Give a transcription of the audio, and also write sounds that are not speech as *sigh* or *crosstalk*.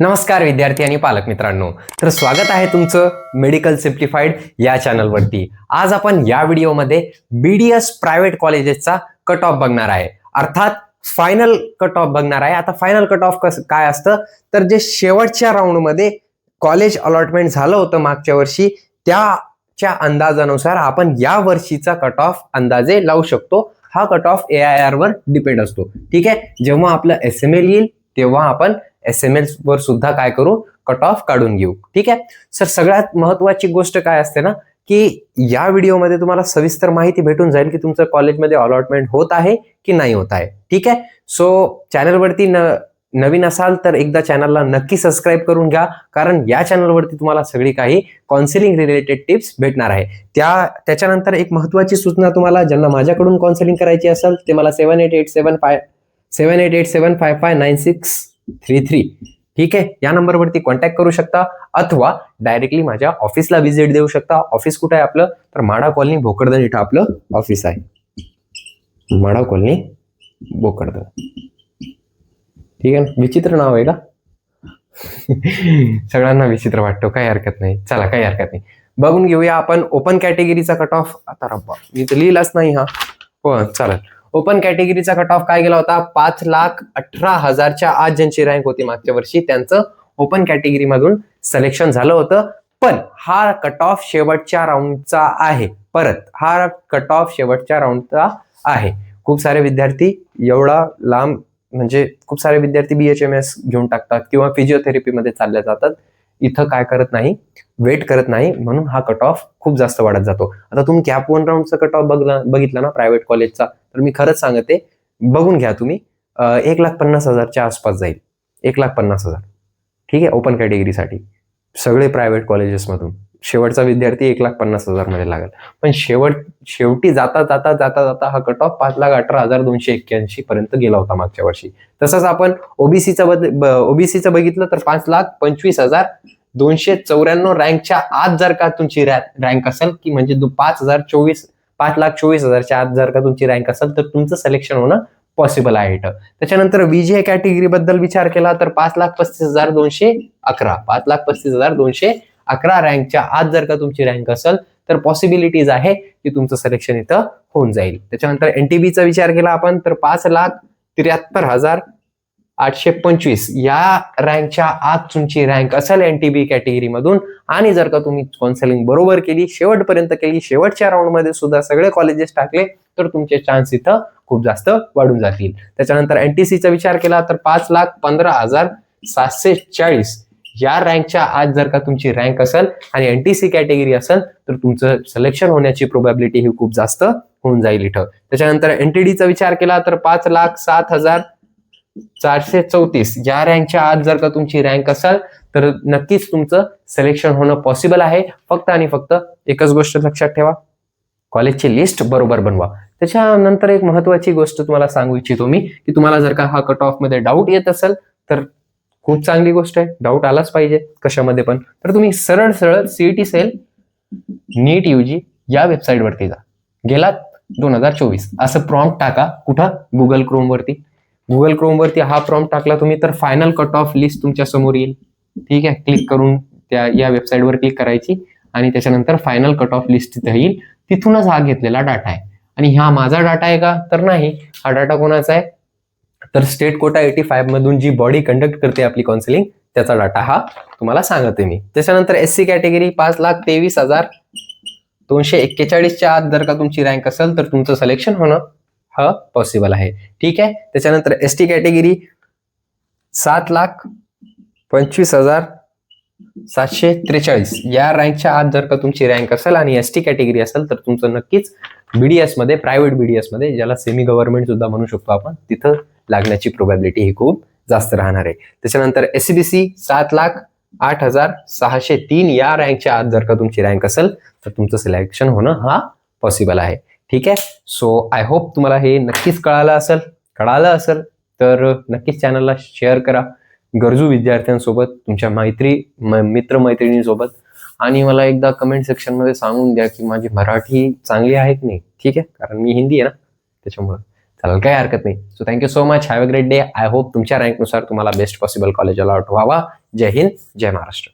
नमस्कार विद्यार्थी आणि पालक मित्रांनो. तर स्वागत आहे तुमचं मेडिकल सिम्प्लिफाईड या चॅनलवरती. आज आपण या व्हिडिओमध्ये बी डी एस प्रायव्हेट कॉलेजेसचा कट ऑफ बघणार आहे. अर्थात फायनल कट ऑफ बघणार आहे. आता फायनल कट ऑफ कस काय असतं? तर जे शेवटच्या राऊंडमध्ये कॉलेज अलॉटमेंट झालं होतं मागच्या वर्षी त्याच्या अंदाजानुसार आपण या वर्षीचा कट ऑफ अंदाजे लावू शकतो. हा cut off A I R वर डिपेंड असतो. ठीक आहे? जेव्हा आपलं एस एम एल येईल तेव्हा आपण एस एम एल वर सुद्धा काय करू? कट ऑफ काढून घेऊ. ठीक आहे? सर सगळ्यात महत्वाची गोष्ट काय असते ना की या व्हिडिओमध्ये तुम्हाला सविस्तर माहिती भेटून जाईल की तुमचं कॉलेजमध्ये अलॉटमेंट होत आहे की नाही होत आहे. ठीक आहे? सो चॅनलवरती न नवीन असाल तर एकदा चॅनलला नक्की सबस्क्राईब करून घ्या कारण या चॅनलवरती तुम्हाला सगळी काही काउन्सिलिंग रिलेटेड टिप्स भेटणार आहे. त्या त्याच्यानंतर एक महत्वाची सूचना तुम्हाला ज्यांना माझ्याकडून काउन्सिलिंग करायची असेल ते मला seven eight eight seven five seven eight eight seven five five nine six three three ठीक आहे? या नंबरवरती कॉन्टॅक्ट करू शकता अथवा डायरेक्टली माझ्या ऑफिसला व्हिजिट देऊ शकता. ऑफिस कुठं आहे आपलं? तर माडा कॉलनी भोकरदन इथं आपलं ऑफिस आहे. माडा कॉलनी भोकरदन. ठीक आहे? ना विचित्र नाव आहे का? *laughs* सगळ्यांना विचित्र वाटतो. काही हरकत नाही. चला काही हरकत नाही. बघून घेऊया आपण ओपन कॅटेगरीचा कट ऑफ आता रब्बा. मी तर लिहिलाच नाही हा. हो चालेल. ओपन कॅटेगरीचा कट ऑफ काय गेला होता? पाच लाख अठरा हजारच्या आज ज्यांची रँक होती मागच्या वर्षी त्यांचं ओपन कॅटेगरी मधून सिलेक्शन झालं होतं. पण हा कट ऑफ शेवटच्या राऊंडचा आहे. परत हा कट ऑफ शेवटच्या राऊंडचा आहे. खूप सारे विद्यार्थी एवढा लांब म्हणजे खूप सारे विद्यार्थी बी एच एम एस घेऊन टाकतात किंवा फिजिओथेरपीमध्ये चालले जातात. इथं काय करत नाही वेट करत नाही म्हणून हा कट ऑफ खूप जास्त वाढत जातो. आता तुम्ही कॅप वन राऊंडचा कट ऑफ बघला बघितला ना प्रायव्हेट कॉलेजचा तर मी खरंच सांगते बघून घ्या तुम्ही. एक लाख पन्नास हजारच्या आसपास जाईल. एक लाख पन्नास हजार. ठीक आहे? ओपन कॅटेगरीसाठी सगळे प्रायव्हेट कॉलेजेसमधून शेवटचा विद्यार्थी एक लाख पन्नास हजारमध्ये लागेल. पण शेवट शेवटी जाता जाता जाता जाता हा कट ऑफ पाच लाख अठरा हजार दोनशे एक्क्याऐंशी पर्यंत गेला होता मागच्या वर्षी. तसंच आपण ओबीसीचं ओबीसीचं बघितलं तर पाच लाख पंचवीस हजार दोनशे चौऱ्याण्णव रँकच्या आत जर का तुमची रँक असेल की म्हणजे पाच हजार चोवीस पाच लाख चोवीस हजारच्या आत जर का तुमची रँक असेल तर तुमचं सिलेक्शन होणं पॉसिबल आहे इथं. त्याच्यानंतर विजय कॅटेगरी बद्दल विचार केला तर पाच लाख पस्तीस हजार दोनशे अकरा पाच लाख पस्तीस हजार दोनशे अकरा रँकच्या आत जर का तुमची रँक असेल तर पॉसिबिलिटीज आहे की तुमचं सिलेक्शन इथं होऊन जाईल. त्याच्यानंतर एनटीबीचा विचार केला आपण तर पाच लाख त्र्याहत्तर हजार आठशे पंचवीस या रँकच्या आत तुमची रँक असेल एनटीबी कॅटेगरीमधून आणि जर का तुम्ही काउन्सिलिंग बरोबर केली शेवटपर्यंत केली शेवटच्या राऊंडमध्ये सुद्धा सगळे कॉलेजेस टाकले तर तुमचे चान्स इथं खूप जास्त वाढून जातील. त्याच्यानंतर एनटीसीचा विचार केला तर पाच लाख पंधरा हजार सातशे चाळीस या रँकच्या आत जर का तुमची रँक असेल आणि एनटीसी कॅटेगरी असेल तर तुमचं सिलेक्शन होण्याची प्रोबॅबिलिटी ही खूप जास्त होऊन जाईल इथं. त्याच्यानंतर एनटीडीचा विचार केला तर पाच लाख सात हजार चारशे चौतीस. या रँकच्या आत जर का तुमची रँक असेल तर नक्कीच तुमचं सिलेक्शन होणं पॉसिबल आहे. फक्त आणि फक्त एकच गोष्ट लक्षात ठेवा. कॉलेजची लिस्ट बरोबर बनवा. त्याच्यानंतर एक महत्वाची गोष्ट तुम्हाला सांगू इच्छितो मी की तुम्हाला जर का हा कट ऑफमध्ये डाऊट येत असेल तर खूप चांगली गोष्ट आहे. डाऊट आलाच पाहिजे कशामध्ये पण. तर तुम्ही सरळ सरळ सीईटी सेल नीट यूजी या वेबसाईटवरती जा. गेलात दोन हजार चोवीस. असं प्रॉम्प्ट टाका. कुठं? गुगल क्रोमवरती गुगल क्रोमवरती हा प्रॉम्प्ट टाकला तुम्ही तर फायनल कट ऑफ लिस्ट तुमच्यासमोर येईल. ठीक आहे? क्लिक करून त्या या वेबसाईटवर क्लिक करायची आणि त्याच्यानंतर फायनल कट ऑफ लिस्ट तिथे येईल. तिथूनच हा घेतलेला डाटा आहे. आणि हा माझा डाटा आहे का? तर नाही. हा डाटा कोणाचा आहे? तर स्टेट कोटा एटी फाईव्ह मधून जी बॉडी कंडक्ट करते आपली काउन्सिलिंग त्याचा डाटा हा तुम्हाला सांगते मी. त्याच्यानंतर एस सी कॅटेगरी पाच लाख तेवीस हजार दोनशे एक्केचाळीसच्या आत जर का तुमची रँक असेल तर तुमचं सिलेक्शन होणं हा पॉसिबल आहे. ठीक आहे? त्याच्यानंतर एस टी कॅटेगरी सात लाख पंचवीस हजार सातशे त्रेचाळीस. या रँकच्या आत जर का तुमची रँक असेल आणि एस टी कॅटेगरी असेल तर तुमचं नक्कीच बीडीएसमध्ये प्रायव्हेट बीडीएसमध्ये ज्याला सेमी गव्हर्नमेंट सुद्धा म्हणू शकतो आपण तिथं लागण्याची प्रोबॅबिलिटी ही खूप जास्त राहणार आहे. त्याच्यानंतर एसबीसी सात लाख आठ हजार सहाशे तीन या रँकच्या आत जर का तुमची रँक असेल तर तुमचं सिलेक्शन होणं हा पॉसिबल आहे. ठीक आहे? सो आय होप तुम्हाला हे नक्कीच कळालं असेल. कळालं असेल तर नक्कीच चॅनलला शेअर करा. गरजू विद्यार्थ्यांसोबत तुमच्या मैत्री म- मित्रमैत्रिणींसोबत. आणि मला एकदा कमेंट सेक्शनमध्ये सांगून द्या की माझी मराठी चांगली आहे की नाही. ठीक आहे? कारण मी हिंदी आहे ना त्याच्यामुळं. चालेल काही हरकत नाही. So thank you so much have a great day I hope तुमच्या रँकनुसार तुम्हाला बेस्ट पॉसिबल कॉलेज अलॉट व्हावा. जय हिंद जय महाराष्ट्र.